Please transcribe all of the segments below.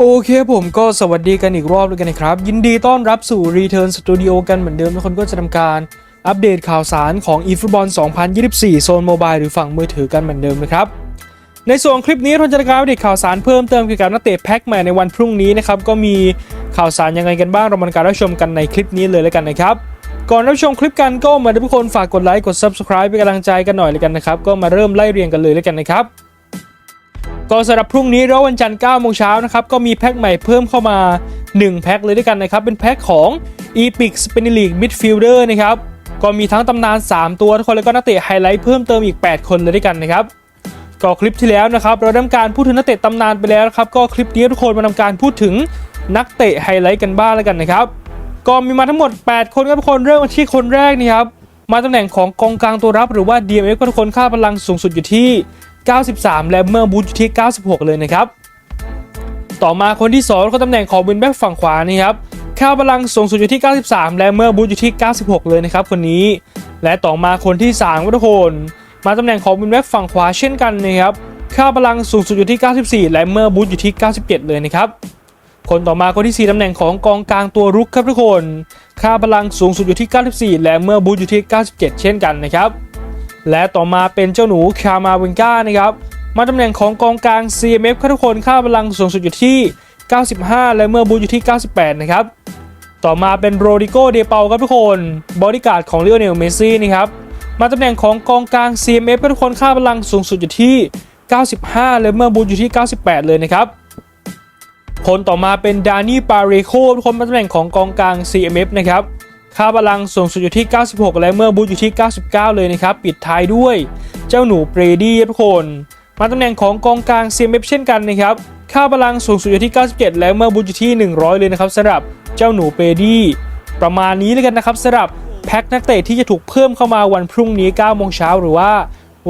โอเคผมก็สวัสดีกันอีกรอบเลยกันนะครับ ยินดีต้อนรับสู่ Return Studio กันเหมือนเดิมทุกคนก็จะทำการอัปเดตข่าวสารของ eFootball 2024 โซนโมบายหรือฝั่งมือถือกันเหมือนเดิมนะครับ ในส่วนคลิปนี้เราจะทำการอัปเดตข่าวสารเพิ่มเติมเกี่ยวกับนักเตะแพ็กใหม่ในวันพรุ่งนี้นะครับก็มีข่าวสารยังไงกันบ้างเรามาการรับชมกันในคลิปนี้เลยแล้วกันนะครับก่อนรับชมคลิปกันก็มาทุกคนฝากกดไลค์กด Subscribe เป็นกำลังใจกันหน่อยเลยกันนะครับก็มาเริ่มไล่เรียงกันเลยแล้วกันนะครับ ก็สำหรับพรุ่งนี้แล้ววันจันทร์9โมงเช้านะครับก็มีแพ็คใหม่เพิ่มเข้ามา 1 แพ็คเลยด้วยกันนะครับ เป็นแพ็คของ Epic s p i n League Midfielder นะครับ ก็มีทั้งตำนาน 3 ตัวทุกคนแล้วก็นักเตะไฮไลท์เพิ่มเติมอีก 8 คนเลยด้วยกันนะครับก็คลิปที่แล้วนะครับเราทำการพูดถึงนักเตะตำนานไปแล้วครับก็คลิปนี้ทุกคนมาทำการพูดถึงนักเตะไฮไลท์กันบ้างแล้วกันนะครับก็มีมาทั้งหมด 8 คนครับทุกคนเริ่มกันที่คนแรกนี่ครับมาตำแหน่งของกองกลางตัวรับหรือว่า DMF ก็ทุกคนค่าพลังสูงสุดอยู่ที่ 93 และเมื่อบูทอยู่ที่ 96 เลยนะครับ ต่อมาคนที่2ก็ตำแหน่งของวินแบ็กฝั่งขวานี่ครับค่าพลังสูงสุดอยู่ที่ 93 และเมื่อบูทอยู่ที่ 96 เลยนะครับคนนี้ และต่อมาคนที่3ก็ทุกคนมาตำแหน่งของวินแบ็กฝั่งขวาเช่นกันนะครับค่าพลังสูงสุดอยู่ที่ 94 และเมื่อบูทอยู่ที่ 97 เลยนะครับคนต่อมาคนที่ 4ตำแหน่งของกองกลางตัวรุกครับทุกคน ค่าพลังสูงสุดอยู่ที่ 94 และเมื่อบูทอยู่ที่ 97 เช่นกันนะครับ และต่อมาเป็นเจ้าหนูคามาเวนก้านะครับมาตำแหน่งของกองกลาง CMF ครับทุกคนค่าพลังสูงสุดอยู่ที่ 95 และเมื่อบูอยู่ที่ 98 นะครับ ต่อมาเป็นโรดิโกเดเปาครับทุกคนบอดี้การ์ดของเลโอเนลเมสซี่นะครับมาตำแหน่งของกองกลาง CMF ครับทุกคนค่าพลังสูงสุดอยู่ที่ 95 และเมื่อบูอยู่ที่ 98 เลยนะครับคนต่อมาเป็นดานี่ปาเรโคทุกคนมาตำแหน่งของกองกลาง CMF นะครับ ค่าพลังสูงสุดอยู่ที่ 96 และเมื่อบูทอยู่ที่ 99 เลยนะครับ ปิดท้ายด้วย เจ้าหนูเบรดี้ทุกคน มาตำแหน่งของกองกลาง CMF เช่นกันนะครับ ค่าพลังสูงสุดอยู่ที่ 97 และเมื่อบูทอยู่ที่ 100 เลยนะครับสำหรับเจ้าหนูเบรดี้ประมาณนี้เลยกันนะครับสำหรับแพ็คนักเตะที่จะถูกเพิ่มเข้ามาวันพรุ่งนี้ 9 โมงเช้าหรือว่า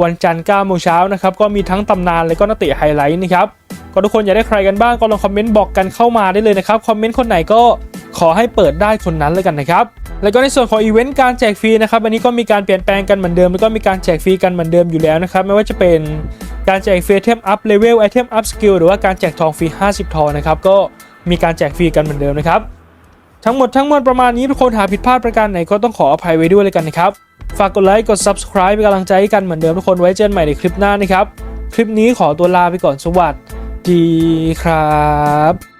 วันจันทร์ 9 โมงเช้านะครับ ก็มีทั้งตำนานและก็นักเตะไฮไลท์นะครับ ก็ทุกคนอยากได้ใครกันบ้าง ก็ลองคอมเมนต์บอกกันเข้ามาได้เลยนะครับ คอมเมนต์คนไหนก็ขอให้เปิดได้คนนั้นเลยกันนะครับ แล้วก็ในส่วนของอีเวนต์การแจกฟรีนะครับอันนี้ก็มีการเปลี่ยนแปลงกันเหมือนเดิมแล้วก็มีการแจกฟรีกันเหมือนเดิมอยู่แล้วนะครับไม่ว่าจะเป็นการแจกฟรีไอเทมอัพเลเวลไอเทมอัพสกิลหรือว่าการแจกทองฟรี50 ทองนะครับก็มีการแจกฟรีกันเหมือนเดิมนะครับทั้งหมดทั้งมวลประมาณนี้ทุกคนหาผิดพลาดประการไหนก็ต้องขออภัยไว้ด้วยเลยกันนะครับฝากกดไลค์กด subscribe เป็นกำลังใจให้กันเหมือนเดิมทุกคนไว้เจอกันใหม่ในคลิปหน้านะครับคลิปนี้ขอตัวลาไปก่อนสวัสดีครับ